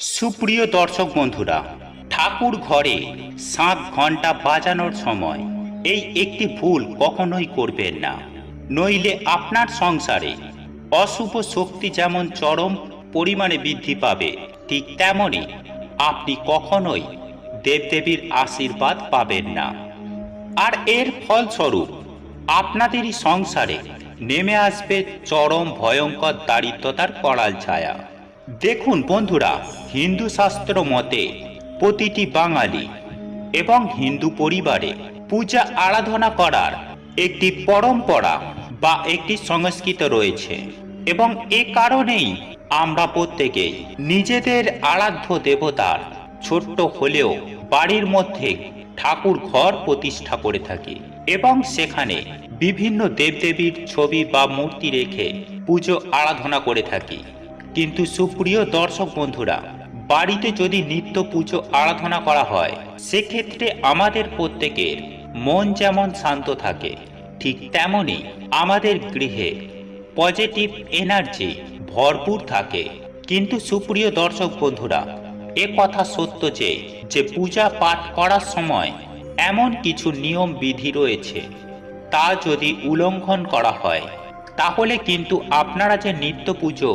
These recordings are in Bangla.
সুপ্রিয় দর্শক বন্ধুরা, ঠাকুর ঘরে সাত ঘণ্টা বাজানোর সময় এই একটি ভুল কখনোই করবেন না। নইলে আপনার সংসারে অশুভ শক্তি যেমন চরম পরিমাণে বৃদ্ধি পাবে, ঠিক তেমনই আপনি কখনোই দেবদেবীর আশীর্বাদ পাবেন না। আর এর ফলস্বরূপ আপনাদেরই সংসারে নেমে আসবে চরম ভয়ঙ্কর দারিদ্রতার করাল ছায়া। দেখুন বন্ধুরা, হিন্দু শাস্ত্র মতে প্রতিটি বাঙালি এবং হিন্দু পরিবারে পূজা আরাধনা করার একটি পরম্পরা বা একটি সংস্কৃত রয়েছে এবং এ কারণেই আমরা প্রত্যেকেই নিজেদের আরাধ্য দেবতার ছোট্ট হলেও বাড়ির মধ্যে ঠাকুর ঘর প্রতিষ্ঠা করে থাকি এবং সেখানে বিভিন্ন দেবদেবীর ছবি বা মূর্তি রেখে পুজো আরাধনা করে থাকি। কিন্তু সুপ্রিয় দর্শক বন্ধুরা, বাড়িতে যদি নিত্য পুজো আরাধনা করা হয়, সেক্ষেত্রে আমাদের প্রত্যেকের মন যেমন শান্ত থাকে, ঠিক তেমনই আমাদের গৃহে পজিটিভ এনার্জি ভরপুর থাকে। কিন্তু সুপ্রিয় দর্শক বন্ধুরা, এ কথা সত্য যে যে পূজা পাঠ করার সময় এমন কিছু নিয়ম বিধি রয়েছে, তা যদি উল্লঙ্ঘন করা হয়, তাহলে কিন্তু আপনারা যে নিত্য পুজো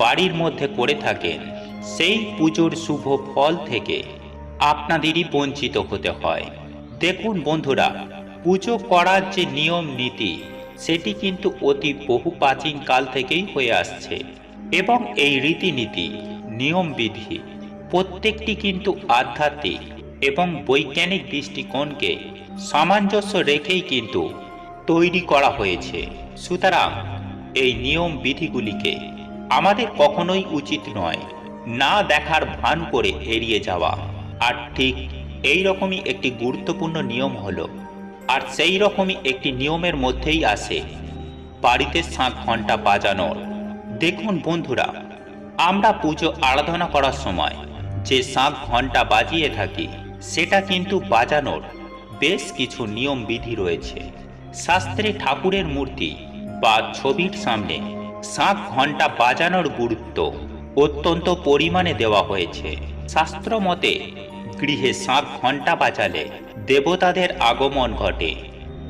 বাড়ির মধ্যে করে থাকেন, সেই পুজোর শুভ ফল থেকে আপনাদেরই বঞ্চিত হতে হয়। দেখুন বন্ধুরা, পুজো করার যে নিয়ম নীতি, সেটি কিন্তু অতি বহু প্রাচীন কাল থেকেই হয়ে আসছে এবং এই রীতিনীতি নিয়ম বিধি প্রত্যেকটি কিন্তু আধ্যাত্মিক এবং বৈজ্ঞানিক দৃষ্টিকোণকে সামঞ্জস্য রেখেই কিন্তু তৈরি করা হয়েছে। সুতরাং এই নিয়ম বিধিগুলিকে আমাদের কখনোই উচিত নয় না দেখার ভান করে এড়িয়ে যাওয়া। আর ঠিক এই রকমই একটি গুরুত্বপূর্ণ নিয়ম হলো, আর সেই রকমই একটি নিয়মের মধ্যেই আসে বাড়িতে সাত ঘণ্টা বাজানোর দেখুন বন্ধুরা, আমরা পুজো আরাধনা করার সময় যে সাত ঘণ্টা বাজিয়ে থাকি, সেটা কিন্তু বাজানোর বেশ কিছু নিয়ম বিধি রয়েছে। শাস্ত্রে ঠাকুরের মূর্তি বা ছবির সামনে সাত ঘণ্টা বাজানোর গুরুত্ব অত্যন্ত পরিমাণে দেওয়া হয়েছে। শাস্ত্র মতে, গৃহে সাত ঘণ্টা বাজালে দেবতাদের আগমন ঘটে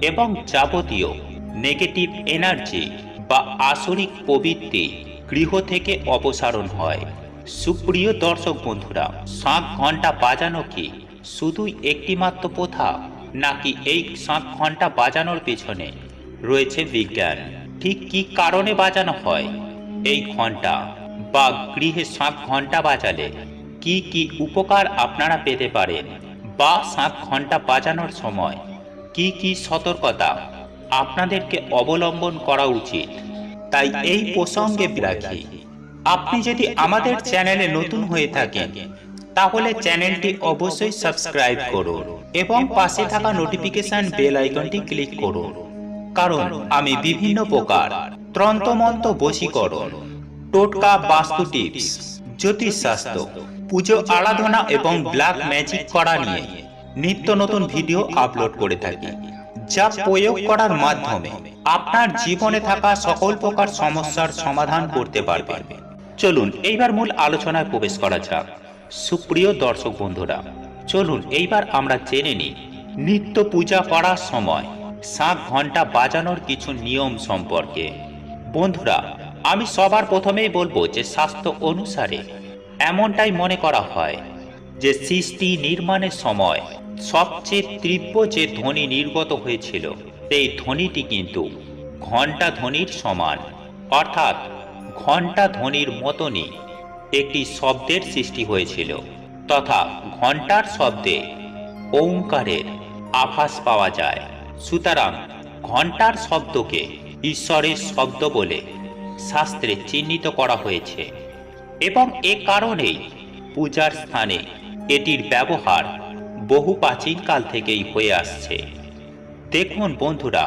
এবং যাবতীয় নেগেটিভ এনার্জি বা আসরিক প্রবৃত্তি গৃহ থেকে অপসারণ হয়। সুপ্রিয় দর্শক বন্ধুরা, সাত ঘণ্টা বাজানো কি শুধুই একটিমাত্র প্রথা নাকি এই সাত ঘণ্টা বাজানোর পেছনে রয়েছে বিজ্ঞান? ঠিক কি কারণে বাজানো হয়? এই ঘণ্টা বা গৃহে সাত ঘণ্টা বাজালে কি কি উপকার আপনারা পেতে পারেন? বা সাত ঘণ্টা বাজানোর সময় কি কি সতর্কতা আপনাদেরকে অবলম্বন করা উচিত? তাই এই প্রসঙ্গে রাখি, আপনি যদি আমাদের চ্যানেলে নতুন হয়ে থাকেন, তাহলে চ্যানেলটি অবশ্যই সাবস্ক্রাইব করুন এবং পাশে থাকা নোটিফিকেশন বেল আইকনটি ক্লিক করুন। কারণ আমি বিভিন্ন প্রকার ত্রন্তমন্ত বশীকরণ, টোটকা বাস্তু টিপস জ্যোতিষশাস্ত্র, পুজো আরাধনা এবং ব্ল্যাক ম্যাজিক করা নিয়ে নিত্য নতুন ভিডিও আপলোড করে থাকি, যা প্রয়োগ করার মাধ্যমে আপনার জীবনে থাকা সকল প্রকার সমস্যার সমাধান করতে পারবেন। চলুন, এইবার মূল আলোচনায় প্রবেশ করা যাক। সুপ্রিয় দর্শক বন্ধুরা, চলুন, এইবার আমরা জেনে নিই, নিত্য পূজা করার সময় সাত ঘণ্টা বাজানোর কিছু নিয়ম সম্পর্কে। বন্ধুরা, আমি সবার প্রথমেই বলব যে স্বাস্থ্য অনুসারে এমনটাই মনে করা হয় যে সৃষ্টি নির্মাণের সময় সবচেয়ে তীব্র যে ধ্বনি নির্গত হয়েছিল, সেই ধ্বনিটি কিন্তু ঘণ্টা ধ্বনির সমান। অর্থাৎ ঘণ্টা ধ্বনির মতনই একটি শব্দের সৃষ্টি হয়েছিল তথা ঘণ্টার শব্দে ওঙ্কারের আভাস পাওয়া যায়। সুতরাং ঘণ্টার শব্দকে ঈশ্বরের শব্দ বলে শাস্ত্রে চিহ্নিত করা হয়েছে এবং এ কারণেই পূজার স্থানে এটির ব্যবহার বহু প্রাচীনকাল থেকেই হয়ে আসছে। দেখুন বন্ধুরা,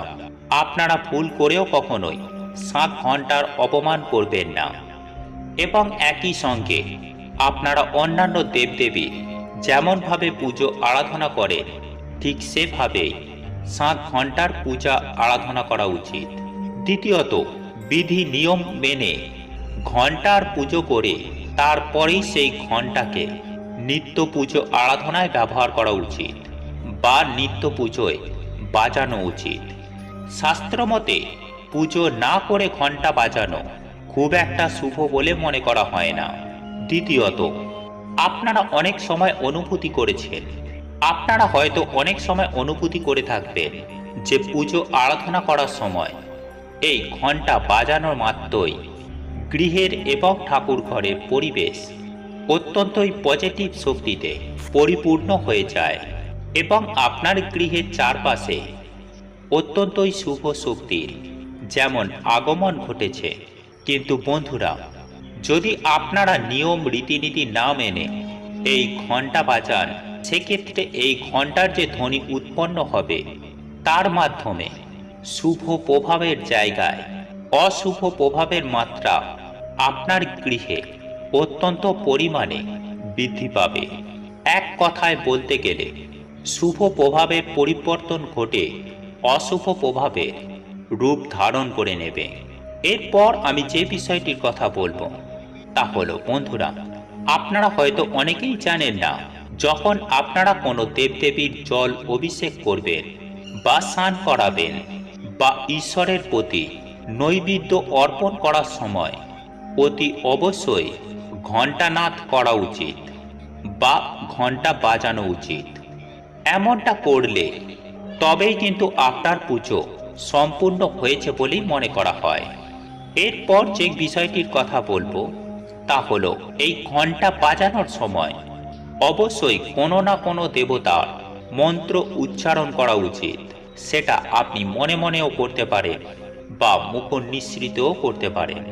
আপনারা ভুল করেও কখনোই সাত ঘণ্টার অপমান করবেন না। এবং একই সঙ্গে আপনারা অন্যান্য দেবদেবী যেমনভাবে পুজো আরাধনা করেন, ঠিক সেভাবেই সাত ঘণ্টার পূজা আরাধনা করা উচিত। দ্বিতীয়ত, বিধি নিয়ম মেনে ঘণ্টার পুজো করে তারপরেই সেই ঘণ্টাকে নিত্য পুজো আরাধনায় ব্যবহার করা উচিত বা নিত্য পুজোয় বাজানো উচিত। শাস্ত্রমতে, পুজো না করে ঘণ্টা বাজানো খুব একটা শুভ বলে মনে করা হয় না। দ্বিতীয়ত, আপনারা অনেক সময় অনুভূতি করেছেন আপনারা হয়তো অনেক সময় অনুভূতি করে থাকবেন যে পুজো আরাধনা করার সময়। এই ঘণ্টা বাজানোর মাত্রই গৃহের এবং ঠাকুর ঘরের পরিবেশ অত্যন্তই পজিটিভ শক্তিতে পরিপূর্ণ হয়ে যায় এবং আপনার গৃহের চারপাশে অত্যন্তই শুভ শক্তির যেমন আগমন ঘটেছে। কিন্তু বন্ধুরা, যদি আপনারা নিয়ম, রীতিনীতি না মেনে এই ঘণ্টা বাজান সেক্ষেত্রে এই ঘণ্টার যে ধ্বনি উৎপন্ন হবে, তার মাধ্যমে শুভ প্রভাবের জায়গায় অশুভ প্রভাবের মাত্রা আপনার গৃহে অত্যন্ত পরিমাণে বৃদ্ধি পাবে। এক কথায় বলতে গেলে, শুভ প্রভাবের পরিবর্তন ঘটে অশুভ প্রভাবের রূপ ধারণ করে নেবে। এরপর আমি যে বিষয়টির কথা বলব, তা হলো, বন্ধুরা, আপনারা হয়তো অনেকেই জানেন না যখন আপনারা কোনো দেবদেবীর জল অভিষেক করবেন বা স্নান করাবেন বা ঈশ্বরের প্রতি নৈবেদ্য অর্পণ করার সময় অতি অবশ্যই ঘণ্টানাথ করা উচিত বা ঘণ্টা বাজানো উচিত। এমনটা করলে তবেই কিন্তু আপনার পুজো সম্পূর্ণ হয়েছে বলেই মনে করা হয়। এরপর যে বিষয়টির কথা বলব তা হলো এই ঘণ্টা বাজানোর সময় অবশ্যই কোনো না কোনো দেবতার মন্ত্র উচ্চারণ করা উচিত। সেটা আপনি মনে মনেও করতে পারেন বা মুখ নিঃসৃতও করতে পারেন।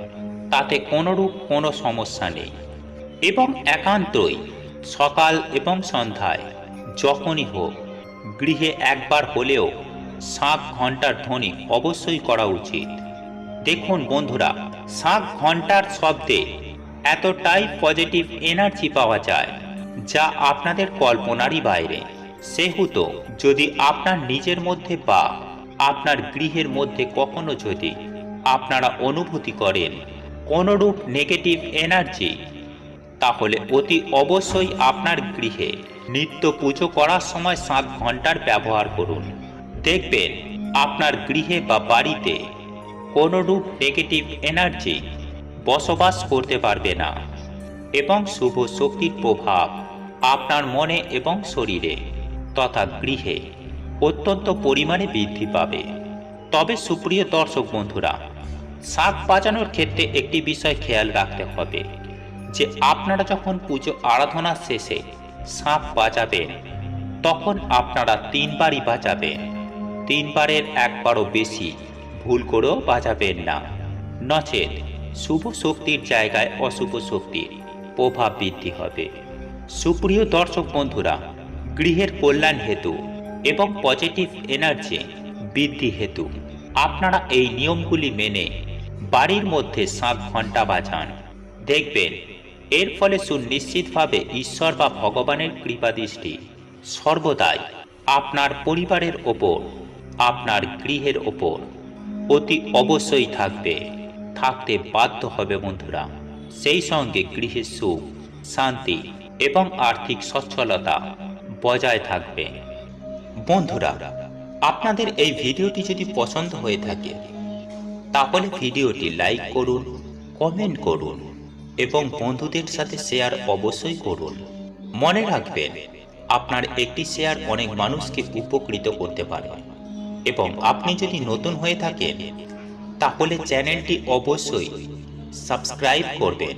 তাতে কোনোরূপ কোনো সমস্যা নেই। এবং একান্তই সকাল এবং সন্ধ্যায় যখনই হোক, গৃহে একবার হলেও শাঁখ ঘণ্টার ধ্বনি অবশ্যই করা উচিত। দেখুন বন্ধুরা, সাত ঘণ্টার শব্দে এতটাই পজিটিভ এনার্জি পাওয়া যায়। যা আপনাদের কল্পনারই বাইরে। সেহেতু, যদি আপনার নিজের মধ্যে বা আপনার গৃহের মধ্যে কখনো যদি আপনারা অনুভূতি করেন কোনোরূপ নেগেটিভ এনার্জি তাহলে অতি অবশ্যই আপনার গৃহে নিত্য পুজো করার সময় সাত ঘণ্টার ব্যবহার করুন। দেখবেন আপনার গৃহে বা বাড়িতে কোনোরূপ নেগেটিভ এনার্জি বসবাস করতে পারবে না। এবং শুভ শক্তির প্রভাব আপনার মনে এবং শরীরে, তথা গৃহে অত্যন্ত পরিমাণে বৃদ্ধি পাবে। তবে সুপ্রিয় দর্শক বন্ধুরা, শাক বাজানোর ক্ষেত্রে একটি বিষয় খেয়াল রাখতে হবে, যে আপনারা যখন পুজো আরাধনা শেষে শাঁখ বাজাবেন, তখন আপনারা তিনবারই বাজাবেন। তিনবারের একবারও বেশি ভুল করেও বাজাবেন না। নচেত শুভ শক্তির জায়গায় অশুভ শক্তির প্রভাব বৃদ্ধি হবে। সুপ্রিয় দর্শক বন্ধুরা, গৃহের কল্যাণ হেতু এবং পজিটিভ এনার্জি বৃদ্ধি হেতু আপনারা এই নিয়মগুলি মেনে বাড়ির মধ্যে সাত ঘণ্টা বাজান। দেখবেন, এর ফলে সুনিশ্চিতভাবে ঈশ্বর বা ভগবানের কৃপাদৃষ্টি সর্বদাই আপনার পরিবারের ওপর, আপনার গৃহের ওপর অতি অবশ্যই থাকবে। থাকতে বাধ্য হবে বন্ধুরা। সেই সঙ্গে গৃহের সুখ, শান্তি এবং আর্থিক সচ্ছলতা বজায় থাকবে। বন্ধুরা, আপনাদের এই ভিডিওটি যদি পছন্দ হয়ে থাকে, তাহলে ভিডিওটি লাইক করুন, কমেন্ট করুন এবং বন্ধুদের সাথে শেয়ার অবশ্যই করুন। মনে রাখবেন, আপনার একটি শেয়ার অনেক মানুষকে উপকৃত করতে পারে এবং আপনি যদি নতুন হয়ে থাকেন, তাহলে চ্যানেলটি অবশ্যই সাবস্ক্রাইব করবেন।